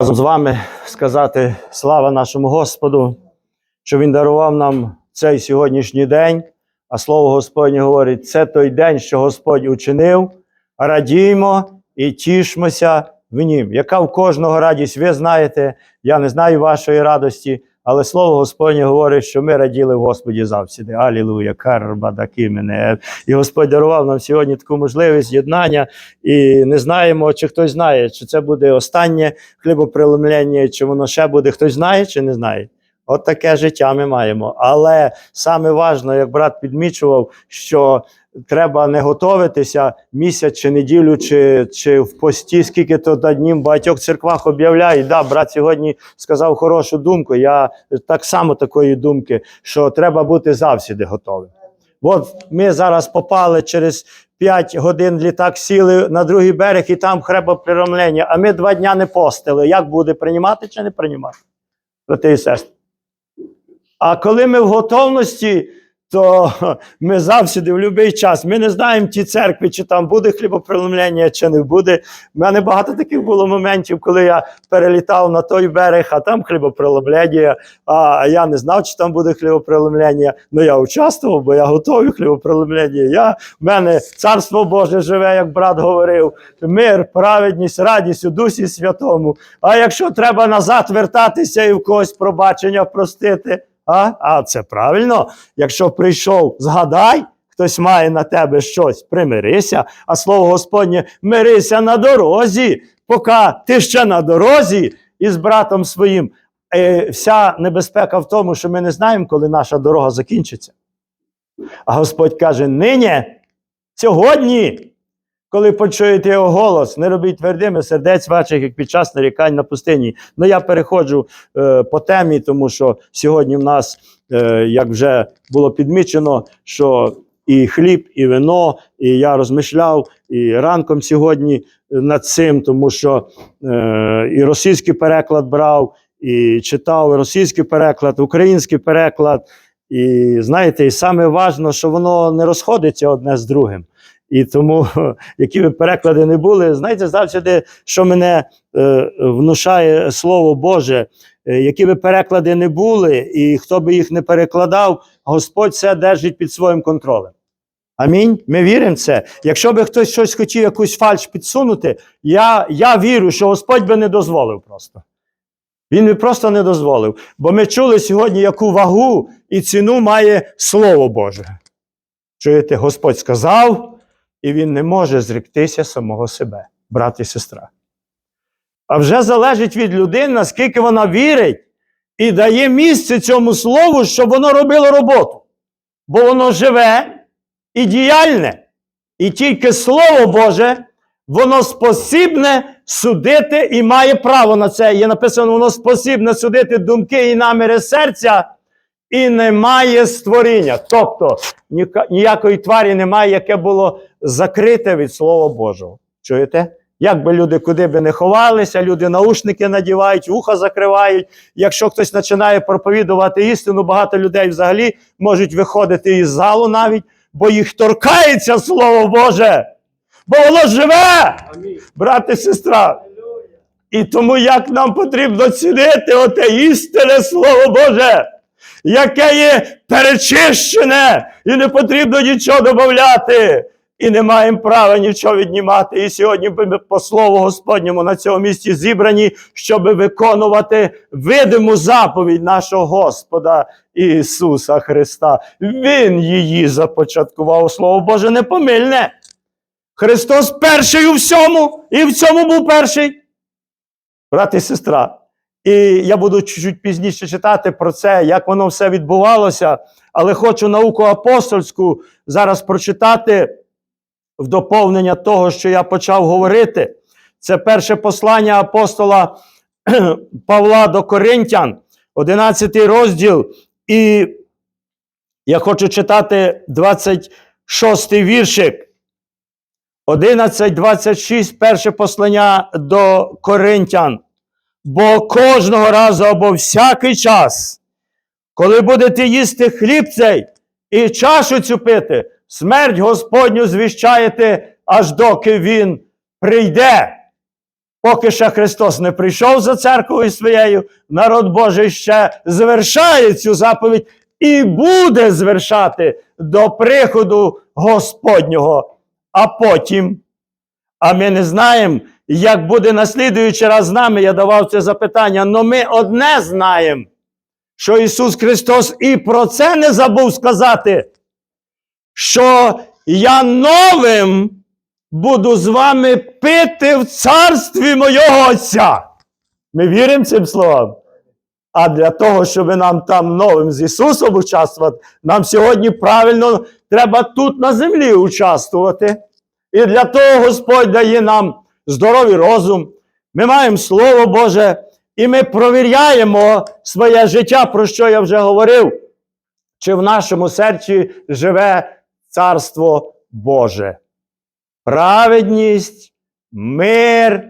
разом з вами сказати слава нашому Господу, що Він дарував нам цей сьогоднішній день. А слово Господнє говорить: це той день, що Господь учинив. Радіймо і тішмося в нім. Яка в кожного радість, ви знаєте, я не знаю вашої радості, але слово Господнє говорить, що ми раділи в Господі завсіди. Алілуя, карбадаки мене. І Господь дарував нам сьогодні таку можливість єднання. І не знаємо, чи хтось знає, чи це буде останнє хлібопреломлення, чи воно ще буде. Хтось знає чи не знає. От таке життя ми маємо. Але саме важно, як брат підмічував, що треба не готуватися місяць чи неділю, чи, чи в пості, скільки то днів в багатьох церквах об'являють. Да, брат сьогодні сказав хорошу думку. Я так само такої думки, що треба бути завсіди готовим. От ми зараз попали через 5 годин літак сіли на другий берег і там хлебопреломлення, а ми два дня не постили. Як буде приймати чи не приймати? Брати і сестри. А коли ми в готовності, то ми завжди в будь-який час. Ми не знаємо ті церкви, чи там буде хлібопреломлення, чи не буде. У мене багато таких було моментів, коли я перелітав на той берег, а там хлібопреломлення, а я не знав, чи там буде хлібопреломлення. Ну я участвував, бо я готовий хлібопреломлення. Я, в мене царство Боже живе, як брат говорив. Мир, праведність, радість у Дусі Святому. А якщо треба назад вертатися і в когось пробачення простити, а, а це правильно. Якщо прийшов, згадай, хтось має на тебе щось, примирися, а слово Господнє мирися на дорозі, поки ти ще на дорозі із братом своїм. Е, вся небезпека в тому, що ми не знаємо, коли наша дорога закінчиться. А Господь каже: нині, сьогодні, коли почуєте його голос, не робіть твердими сердець ваших, як під час нарікань на пустині. Ну я переходжу е, по темі, тому що сьогодні в нас, е, як вже було підмічено, що і хліб, і вино, і я розмишляв і ранком сьогодні над цим, тому що е, і російський переклад брав, і читав російський переклад, український переклад. І знаєте, і саме важно, що воно не розходиться одне з другим. І тому, які би переклади не були, знаєте, завжди, що мене е, внушає Слово Боже, е, які би переклади не були, і хто би їх не перекладав, Господь все держить під своїм контролем. Амінь. Ми віримо в це. Якщо би хтось щось хотів, якусь фальш підсунути, я, я вірю, що Господь би не дозволив просто. Він би просто не дозволив. Бо ми чули сьогодні, яку вагу і ціну має Слово Боже. Чуєте, Господь сказав, і він не може зректися самого себе, брат і сестра. А вже залежить від людини, наскільки вона вірить і дає місце цьому слову, щоб воно робило роботу. Бо воно живе і діяльне. І тільки Слово Боже, воно спосібне судити і має право на це. Є написано, воно спосібне судити думки і наміри серця, і немає створіння. Тобто ніякої тварі немає, яке було закрите від Слова Божого. Чуєте? Як би люди куди би не ховалися, люди наушники надівають, вуха закривають. Якщо хтось починає проповідувати істину, багато людей взагалі можуть виходити із залу навіть, бо їх торкається Слово Боже. Бо воно живе, брат і сестра. І тому як нам потрібно цінити оте істинне Слово Боже, яке є перечищене, і не потрібно нічого додати. І не маємо права нічого віднімати. І сьогодні ми по слову Господньому на цьому місці зібрані, щоб виконувати видиму заповідь нашого Господа Ісуса Христа. Він її започаткував. Слово Боже непомильне. Христос перший у всьому, і в цьому був перший. Брат і сестра. І я буду чуть-чуть пізніше читати про це, як воно все відбувалося, але хочу науку апостольську зараз прочитати в доповнення того, що я почав говорити. Це перше послання апостола Павла до Коринтян, 11 розділ. І я хочу читати 26 віршик. 11.26, перше послання до Коринтян. Бо кожного разу або всякий час, коли будете їсти хліб цей і чашу цю пити, смерть Господню звіщаєте, аж доки він прийде. поки ще Христос не прийшов за церквою своєю, народ Божий ще звершає цю заповідь і буде звершати до приходу Господнього. А потім, а ми не знаємо, як буде наслідуючий раз з нами, я давав це запитання, але ми одне знаємо, що Ісус Христос і про це не забув сказати, що я новим буду з вами пити в царстві мого Отця. Ми віримо цим словам. А для того, щоб нам там новим з Ісусом участвувати, нам сьогодні правильно треба тут на землі участвувати. І для того Господь дає нам здоровий розум. Ми маємо Слово Боже, і ми провіряємо своє життя, про що я вже говорив, чи в нашому серці живе Царство Боже. Праведність, мир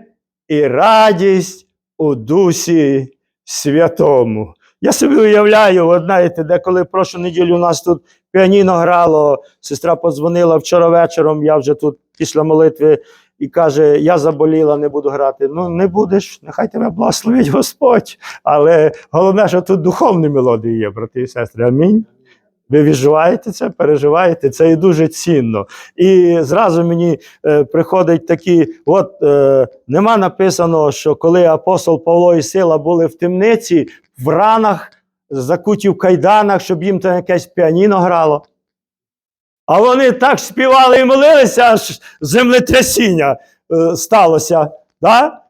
і радість у Дусі Святому. Я собі уявляю, от знаєте, де коли прошу неділю у нас тут піаніно грало, сестра подзвонила вчора вечором, я вже тут після молитви і каже: Я заболіла, не буду грати. Ну, не будеш, нехай тебе благословить Господь. Але головне, що тут духовні мелодії є, брати і сестри. Амінь. Ви відчуваєте це, переживаєте, це і дуже цінно. І зразу мені е, приходить такі: от е, нема написано, що коли апостол Павло і Сила були в темниці, в ранах, закуті в кайданах, щоб їм там якесь піаніно грало. А вони так співали і молилися, аж землетрясіння е, сталося. Да?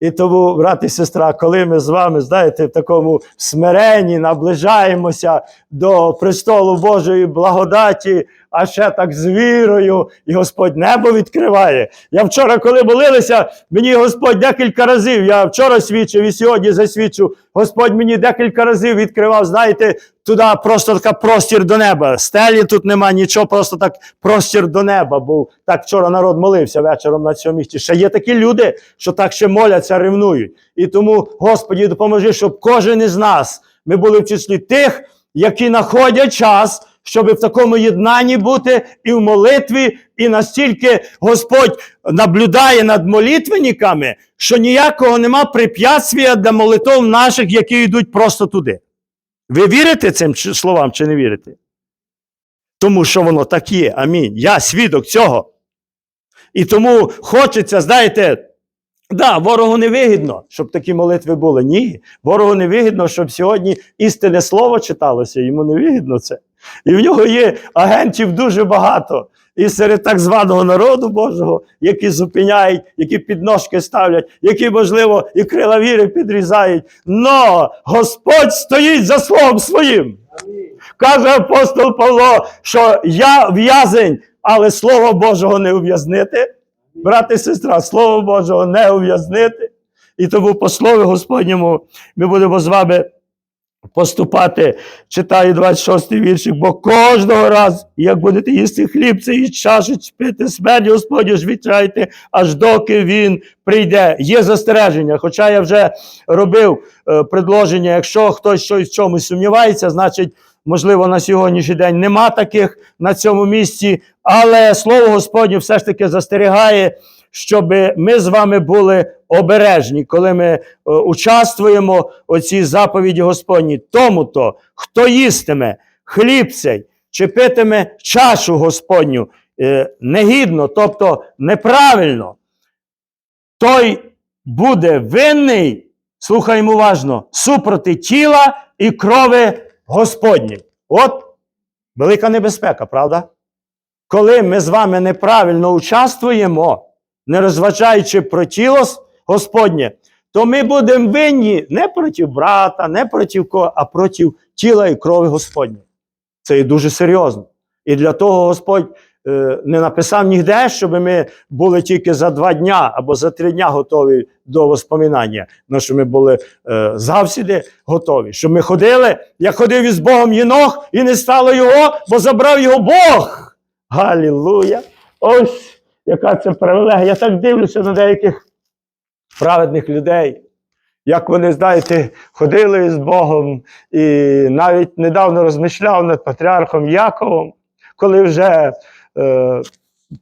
І тому, брат і сестра, коли ми з вами, знаєте, в такому смиренні наближаємося до престолу Божої благодаті, а ще так з вірою, і Господь небо відкриває. Я вчора, коли молилися, мені Господь декілька разів, я вчора свідчив і сьогодні засвідчу, Господь мені декілька разів відкривав, знаєте, туди просто така простір до неба. Стелі тут нема нічого, просто так простір до неба. Бо так вчора народ молився вечором на цьому місці. Ще є такі люди, що так ще моляться, ревнують. І тому, Господі, допоможи, щоб кожен із нас ми були в числі тих, які знаходять час, щоб в такому єднанні бути і в молитві, і настільки Господь наблюдає над молитвенниками, що ніякого нема препятствия для молитв наших, які йдуть просто туди. Ви вірите цим словам чи не вірите? Тому що воно так є. Амінь. Я свідок цього. І тому хочеться, знаєте, да, ворогу не вигідно, щоб такі молитви були. Ні. Ворогу не вигідно, щоб сьогодні істинне слово читалося. Йому не вигідно це. І в нього є агентів дуже багато. І серед так званого народу Божого, які зупиняють, які підножки ставлять, які, можливо, і крила віри підрізають. Но Господь стоїть за словом своїм. Каже апостол Павло, що я в'язень, але Слово Божого не ув'язнити. Брат і сестра, Слово Божого не ув'язнити. І тому по слові Господньому ми будемо з вами поступати. Читаю 26 віршик, бо кожного разу, як будете їсти хліб, це і чаші пити смерть Господню ж відчайте, аж доки він прийде. Є застереження. Хоча я вже робив е, предложення, якщо хтось щось в чомусь сумнівається, значить, можливо, на сьогоднішній день нема таких на цьому місці, але слово Господнє все ж таки застерігає, щоб ми з вами були обережні, коли ми е, участвуємо у цій заповіді Господній. Тому-то, хто їстиме хліб цей чи питиме чашу Господню е, негідно, тобто неправильно, той буде винний, слухаємо уважно, супроти тіла і крови Господньої. От велика небезпека, правда? Коли ми з вами неправильно участвуємо, не розважаючи про тіло Господнє, то ми будемо винні не проти брата, не проти кого, а проти тіла і крові Господньої. Це і дуже серйозно. І для того Господь е, не написав ніде, щоб ми були тільки за два дня або за три дня готові до воспоминання, але щоб ми були е, завсіди готові. Щоб ми ходили, як ходив із Богом Єнох, і не стало його, бо забрав його Бог. Галілуя! Ось яка це привілегія. Я так дивлюся на деяких праведних людей. Як вони, знаєте, ходили з Богом, і навіть недавно розмишляв над патріархом Яковом, коли вже е,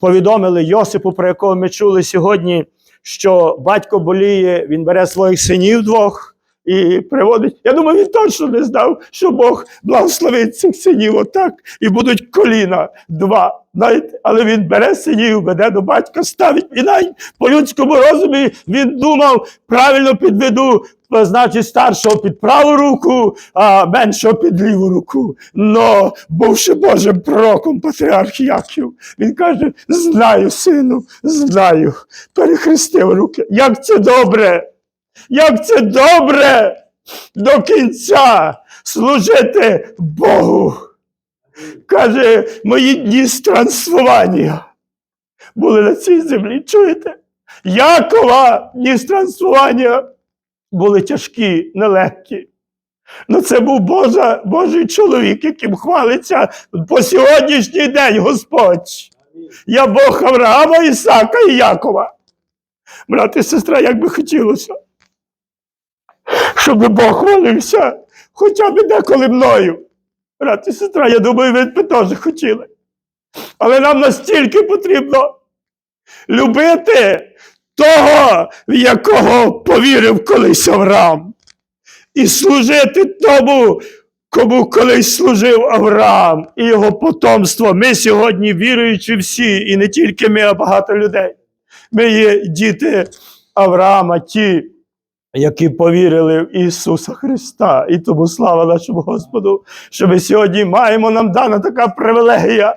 повідомили Йосипу, про якого ми чули сьогодні, що батько боліє, він бере своїх синів двох і приводить. Я думаю, він точно не знав, що Бог благословить цих синів отак, і будуть коліна два. Знаєте, але він бере синів, веде до батька, ставить і навіть по людському розумі він думав, правильно підведу, значить старшого під праву руку, а меншого під ліву руку. Но, бувши Божим пророком, патріарх Яків, він каже: знаю, сину, знаю, перехрестив руки. Як це добре! Як це добре до кінця служити Богу. Каже, мої дні странствування були на цій землі. Чуєте? Якова дні странствування були тяжкі, нелегкі. Ну, це був Божа, Божий чоловік, яким хвалиться по сьогоднішній день Господь. Я Бог Авраама, Ісака і Якова. Брат і сестра, як би хотілося, щоб Бог хвалився хоча б деколи мною. Брат і сестра, я думаю, ви б теж хотіли. Але нам настільки потрібно любити того, в якого повірив колись Авраам, і служити тому, кому колись служив Авраам і його потомство. Ми сьогодні віруючі всі, і не тільки ми, а багато людей. Ми є діти Авраама, ті, які повірили в Ісуса Христа. І тому слава нашому Господу, що ми сьогодні маємо нам дана така привілегія.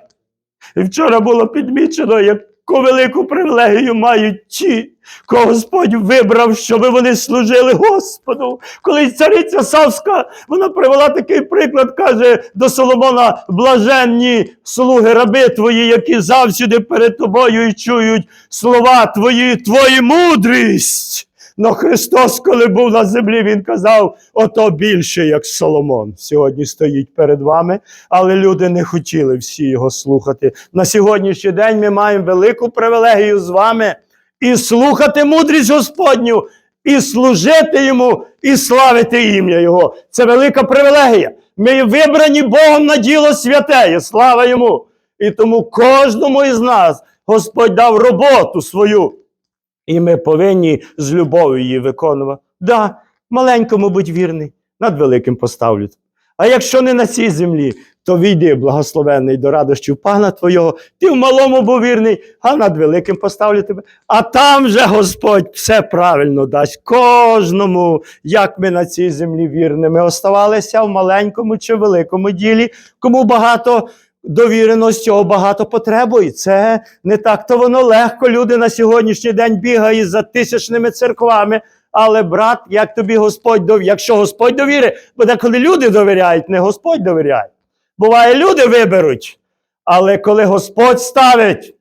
І вчора було підмічено, яку велику привілегію мають ті, кого Господь вибрав, щоб вони служили Господу. Коли цариця Савська, вона привела такий приклад, каже до Соломона: блаженні слуги раби твої, які завсюди перед тобою і чують слова твої, твою мудрість. Но Христос, коли був на землі, Він казав, ото більше, як Соломон, сьогодні стоїть перед вами, але люди не хотіли всі його слухати. На сьогоднішній день ми маємо велику привілегію з вами і слухати мудрість Господню, і служити йому, і славити ім'я Його. Це велика привілегія. Ми вибрані Богом на діло святе, і слава йому. І тому кожному із нас Господь дав роботу свою. І ми повинні з любов'ю її виконувати. Да, маленькому будь вірний, над великим поставлю. А якщо не на цій землі, то війди, благословенний до радощів пана Твого, ти в малому був вірний, а над великим поставлю тебе. А там же Господь все правильно дасть кожному, як ми на цій землі вірними оставалися в маленькому чи великому ділі, кому багато довіреності, цього багато потребує. Це не так то воно легко. Люди на сьогоднішній день бігають за тисячними церквами. Але, брат, як тобі Господь довіряє, якщо Господь довіряє, бо деколи люди довіряють, не Господь довіряє. Буває, люди виберуть. Але коли Господь ставить,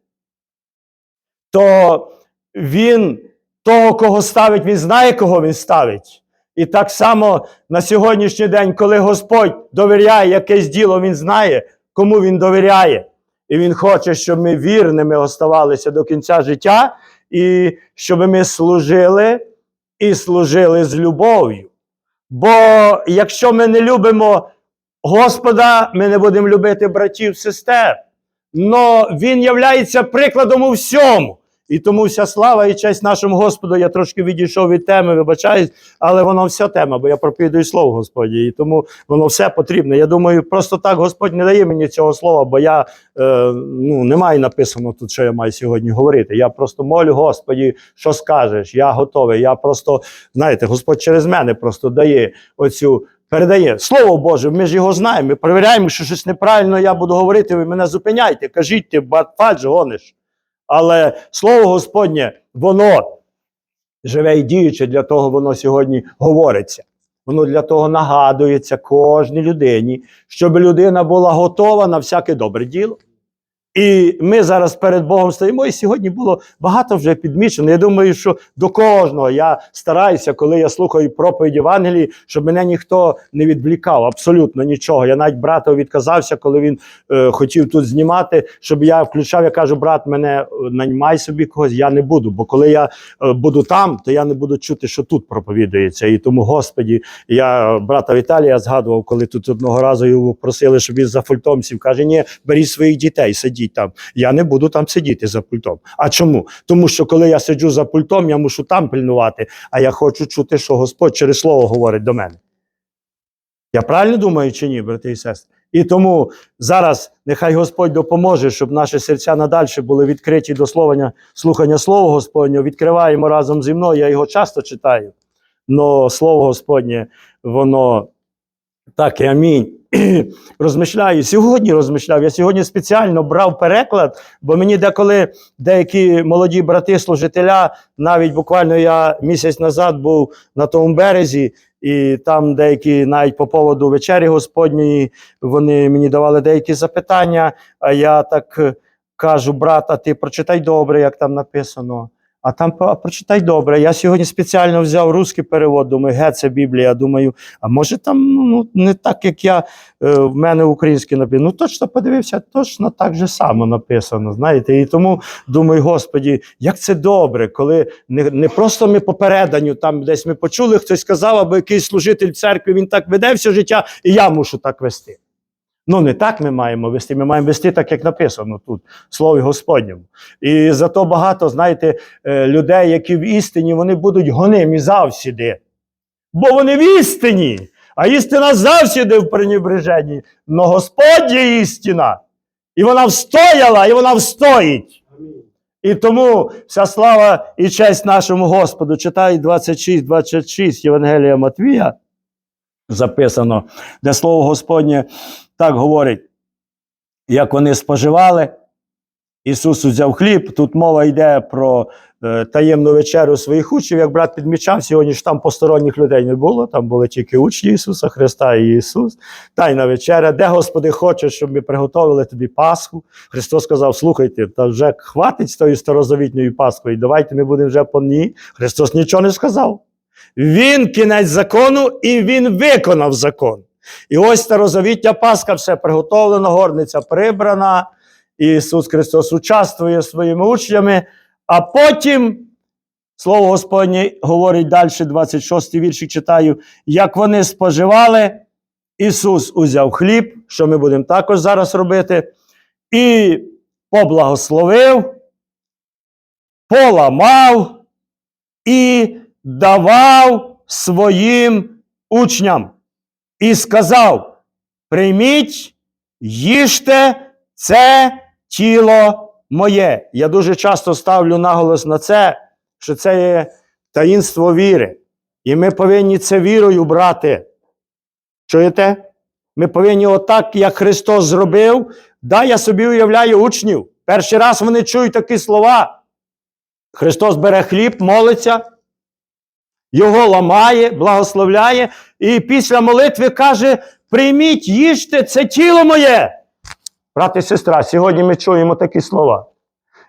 то Він того, кого ставить, він знає, кого він ставить. І так само на сьогоднішній день, коли Господь довіряє якесь діло, Він знає, кому він довіряє. І Він хоче, щоб ми вірними оставалися до кінця життя, і щоб ми служили і служили з любов'ю. Бо якщо ми не любимо Господа, ми не будемо любити братів, сестер. Но Він являється прикладом у всьому. І тому вся слава і честь нашому Господу. Я трошки відійшов від теми, вибачаюсь, але воно вся тема, бо я проповідую слово Господі. І тому воно все потрібне. Я думаю, просто так Господь не дає мені цього слова, бо я е, ну, немає написано тут, що я маю сьогодні говорити. Я просто молю Господі, що скажеш. Я готовий. Я просто, знаєте, Господь через мене просто дає оцю. Передає Слово Боже, ми ж його знаємо. Ми перевіряємо, що щось неправильно я буду говорити, ви мене зупиняйте, кажіть ти, батфадж гониш. Але Слово Господнє, воно живе і діюче, для того воно сьогодні говориться. Воно для того нагадується кожній людині, щоб людина була готова на всяке добре діло. І ми зараз перед Богом стоїмо, і сьогодні було багато вже підмічено. Я думаю, що до кожного я стараюся, коли я слухаю проповідь Євангелії, щоб мене ніхто не відвлікав, абсолютно нічого. Я навіть брату відказався, коли він е, хотів тут знімати, щоб я включав. Я кажу, брат, мене е, наймай собі когось, я не буду. Бо коли я е, буду там, то я не буду чути, що тут проповідується. І тому, Господі, я брата Віталія згадував, коли тут одного разу його просили, щоб він за фультомсів. Каже, ні, беріть своїх дітей, сидіть. Сидіть там. Я не буду там сидіти за пультом. А чому? Тому що коли я сиджу за пультом, я мушу там пильнувати, а я хочу чути, що Господь через слово говорить до мене. Я правильно думаю чи ні, брати і сестри? І тому зараз нехай Господь допоможе, щоб наші серця надальше були відкриті до слухання, слухання Слова Господнього. Відкриваємо разом зі мною, я його часто читаю. Но Слово Господнє, воно так і амінь. Розмишляю. Сьогодні розмишляв. Я сьогодні спеціально брав переклад, бо мені деколи деякі молоді брати, служителя, навіть буквально я місяць назад був на тому березі, і там деякі навіть по поводу вечері Господньої вони мені давали деякі запитання. А я так е, кажу, брат, а ти прочитай добре, як там написано. А там «А, прочитай добре. Я сьогодні спеціально взяв русський перевод, думаю, ге, це Біблія. Думаю, а може там ну, не так, як я е, в мене український написано. Ну точно подивився, точно так же само написано. Знаєте, і тому думаю, Господі, як це добре, коли не, не просто ми по переданню, там десь ми почули, хтось сказав, або якийсь служитель церкви, він так веде все життя, і я мушу так вести. Ну, не так ми маємо вести, ми маємо вести так, як написано тут, Слові Господньому. І зато багато, знаєте, е, людей, які в істині, вони будуть гонимі завсіди. Бо вони в істині, а істина завсіди в пренебреженні. Но Господь є істина. І вона встояла, і вона встоїть. І тому вся слава і честь нашому Господу. Читай 26, 26 Євангелія Матвія. Записано, де слово Господнє так говорить, як вони споживали. Ісус взяв хліб. Тут мова йде про е, таємну вечерю своїх учнів. Як брат підмічав, сьогодні ж там посторонніх людей не було, там були тільки учні Ісуса Христа і Ісус. Тайна вечеря, де Господи хоче, щоб ми приготовили тобі Пасху. Христос сказав: слухайте, та вже хватить з тою старозавітньою Пасхою, давайте ми будемо вже по ній. Христос нічого не сказав. Він кінець закону і він виконав закон. І ось старозавітня Пасха, все приготовлено, горниця прибрана. Ісус Христос участвує своїми учнями, а потім Слово Господнє говорить далі, 26 віршик читаю, як вони споживали, Ісус узяв хліб, що ми будемо також зараз робити, і поблагословив, поламав і давав своїм учням. І сказав: прийміть, їжте, це тіло моє. Я дуже часто ставлю наголос на це, що це є таїнство віри. І ми повинні це вірою брати. Чуєте? Ми повинні отак, як Христос зробив. Да, я собі уявляю учнів. Перший раз вони чують такі слова. Христос бере хліб, молиться, його ламає, благословляє, і після молитви каже: прийміть, їжте, це тіло моє. Брат і сестра, сьогодні ми чуємо такі слова.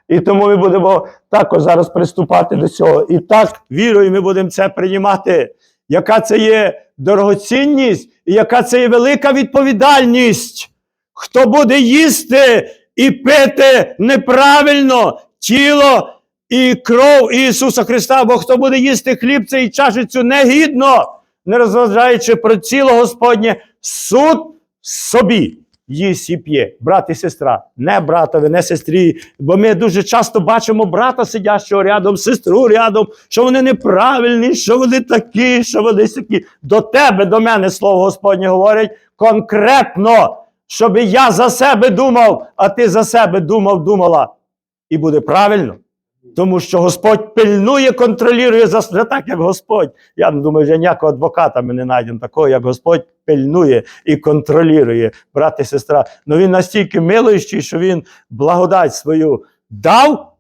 І тому ми будемо також зараз приступати до цього. І так, вірою, ми будемо це приймати. Яка це є дорогоцінність і яка це є велика відповідальність. Хто буде їсти і пити неправильно тіло і кров Ісуса Христа, бо хто буде їсти хліб цей чашицю негідно, не розважаючи про тіло Господнє, суд собі їсть і п'є. Брат і сестра, не братові, не сестрі. Бо ми дуже часто бачимо брата, сидящого рядом, сестру рядом, що вони неправильні, що вони такі, що вони такі. До тебе, до мене слово Господнє говорить конкретно, щоб я за себе думав, а ти за себе думав, думала. І буде правильно. Тому що Господь пильнує, контролює за так, як Господь. Я не думаю, що ніякого адвоката ми не знайдемо такого, як Господь пильнує і контролює, брат і сестра. Ну він настільки милуючий, що він благодать свою дав,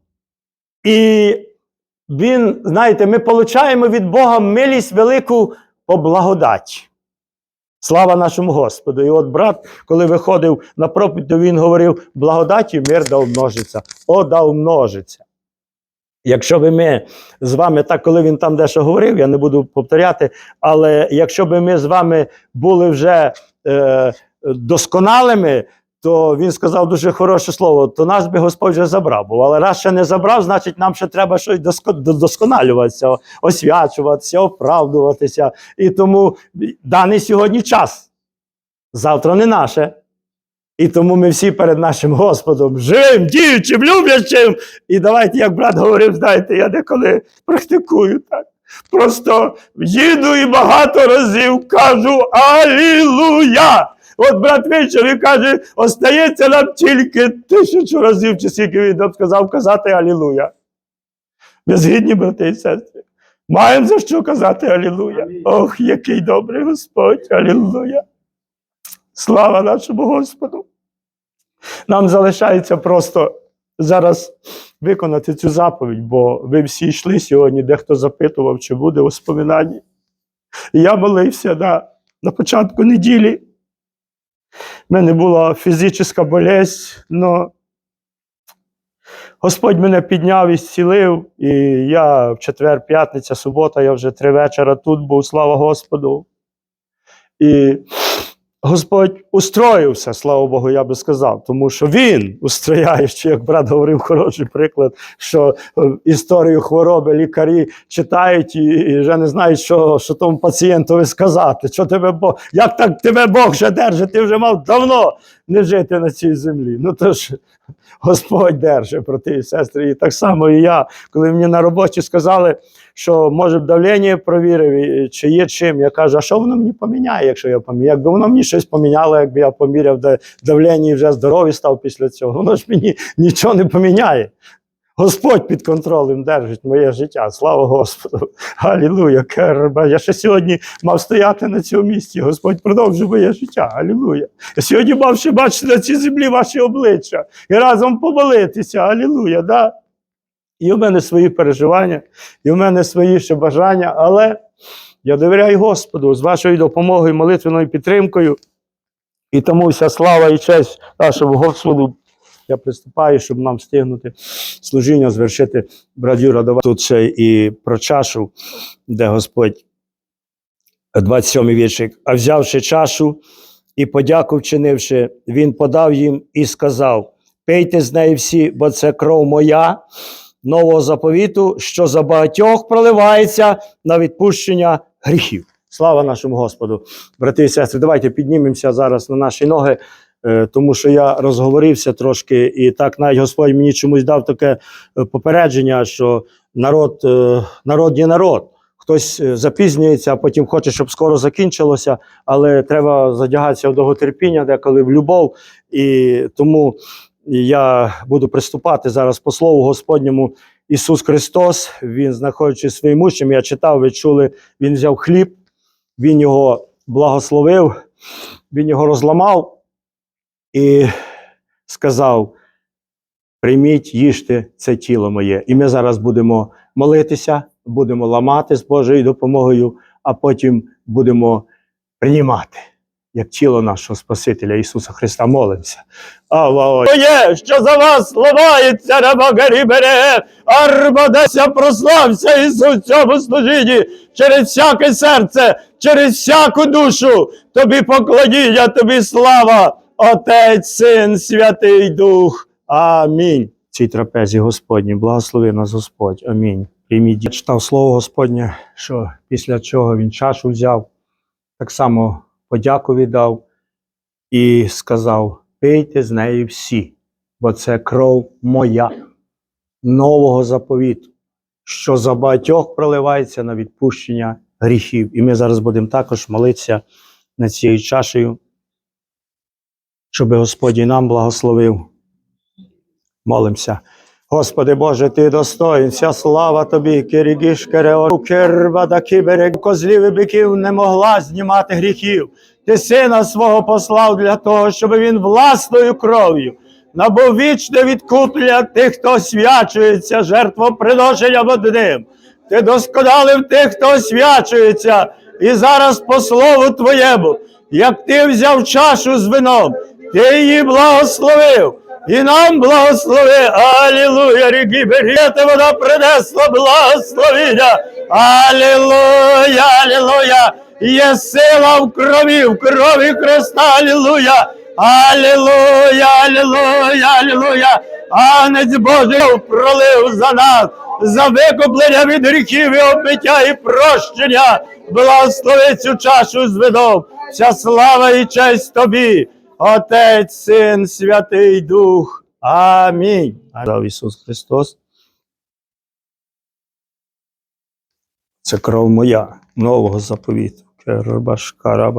і він, знаєте, ми получаємо від Бога милість велику по благодаті. Слава нашому Господу. І от брат, коли виходив на проповідь, то він говорив: благодаті мир да умножиться. О, да умножиться. Якщо би ми з вами, так коли він там дещо говорив, я не буду повторяти, але якщо би ми з вами були вже е, досконалими, то він сказав дуже хороше слово, то нас би Господь вже забрав. був. Але раз ще не забрав, значить нам ще треба щось доско- досконалюватися, освячуватися, оправдуватися. І тому даний сьогодні час. Завтра не наше. І тому ми всі перед нашим Господом живим, діючим, люблячим. І давайте, як брат говорив, знаєте, я деколи практикую так. Просто їду і багато разів кажу Алілуя! От брат і каже, остається нам тільки тисячу разів, чи скільки він нам сказав казати Алілуя. Ми згідні, брати і сестри. Маємо за що казати Алілуя. Ох, який добрий Господь, Алілуя. Слава нашому Господу. Нам залишається просто зараз виконати цю заповідь, бо ви всі йшли сьогодні, дехто запитував, чи буде у споминанні. Я молився на, на початку неділі. У мене була фізична болезнь, але Господь мене підняв і зцілив, і я в четвер, п'ятниця, субота, я вже три вечора тут був, слава Господу. І Господь устроївся, слава Богу, я би сказав, тому що Він устрояє, що як брат говорив хороший приклад, що е, історію хвороби лікарі читають і вже не знають, що, що тому пацієнтові сказати. Що тебе Бог, як так тебе Бог ще держить, ти вже мав давно не жити на цій землі. Ну то ж Господь держить, брати і сестри. І так само і я, коли мені на роботі сказали, що може б давлення провірив, чи є чим. Я кажу, а що воно мені поміняє, якщо я поміряю? Якби воно мені щось поміняло, якби я поміряв давлення і вже здоровий став після цього, воно ж мені нічого не поміняє. Господь під контролем держить моє життя. Слава Господу. Алілуя. Я ще сьогодні мав стояти на цьому місці. Господь продовжує моє життя. Алілуя. Я сьогодні мав ще бачити на цій землі ваші обличчя і разом помолитися. Алілуя. Да? І у мене свої переживання, і у мене свої ще бажання, але я довіряю Господу з вашою допомогою, молитвеною підтримкою. І тому вся слава і честь нашому Господу. Я приступаю, щоб нам встигнути служіння звершити брат Юра, давай тут ще і про чашу, де Господь 27-й віршик. А взявши чашу і подяку вчинивши, він подав їм і сказав: Пийте з неї всі, бо це кров моя, нового заповіту, що за багатьох проливається на відпущення гріхів. Слава нашому Господу, брати і сестри, давайте піднімемося зараз на наші ноги, тому що я розговорився трошки, і так навіть Господь мені чомусь дав таке е, попередження, що народ, е, народ є народ. Хтось е, запізнюється, а потім хоче, щоб скоро закінчилося, але треба задягатися в довготерпіння, деколи в любов. І тому я буду приступати зараз по слову Господньому. Ісус Христос, Він, знаходячись своїм учнем, я читав, ви чули, Він взяв хліб, Він його благословив, Він його розламав і сказав: прийміть, їжте це тіло моє. І ми зараз будемо молитися, будемо ламати з Божою допомогою, а потім будемо приймати. Як тіло нашого Спасителя Ісуса Христа молимося. Є, що за вас ламається рабагарі бере, арбадеся прослався Ісус в цьому служінні через всяке серце, через всяку душу. Тобі покладіння, тобі слава, Отець, Син, Святий Дух. Амінь. Цій трапезі Господній, благослови нас Господь. Амінь. Прийміть. Читав слово Господнє, що після чого він чашу взяв, так само подяку віддав і сказав: пийте з неї всі, бо це кров моя, нового заповіту, що за багатьох проливається на відпущення гріхів. І ми зараз будемо також молитися над цією чашею, щоб Господь і нам благословив. Молимося. Господи Боже, ти достоїн, вся слава тобі, Киригіш Керео, Кербада Кіберег, козлів і биків не могла знімати гріхів. Ти сина свого послав для того, щоб він власною кров'ю набув вічне відкуплення тих, хто освячується жертвоприношенням одним. Ти досконалив тих, хто освячується, і зараз по слову Твоєму, як ти взяв чашу з вином, ти її благословив. І нам благослови, Алілуя, ріки берете, вона принесла благословення. Алілуя, Алілуя. Є сила в крові, в крові Христа, Алілуя. Алілуя, Алілуя, Алілуя. Анець Божий пролив за нас, за викуплення від гріхів і обмиття і прощення. Благослови цю чашу з вином. Вся слава і честь тобі. Отець, Син, Святий Дух. Амінь. Дав Ісус Христос. Це кров моя, нового заповіту.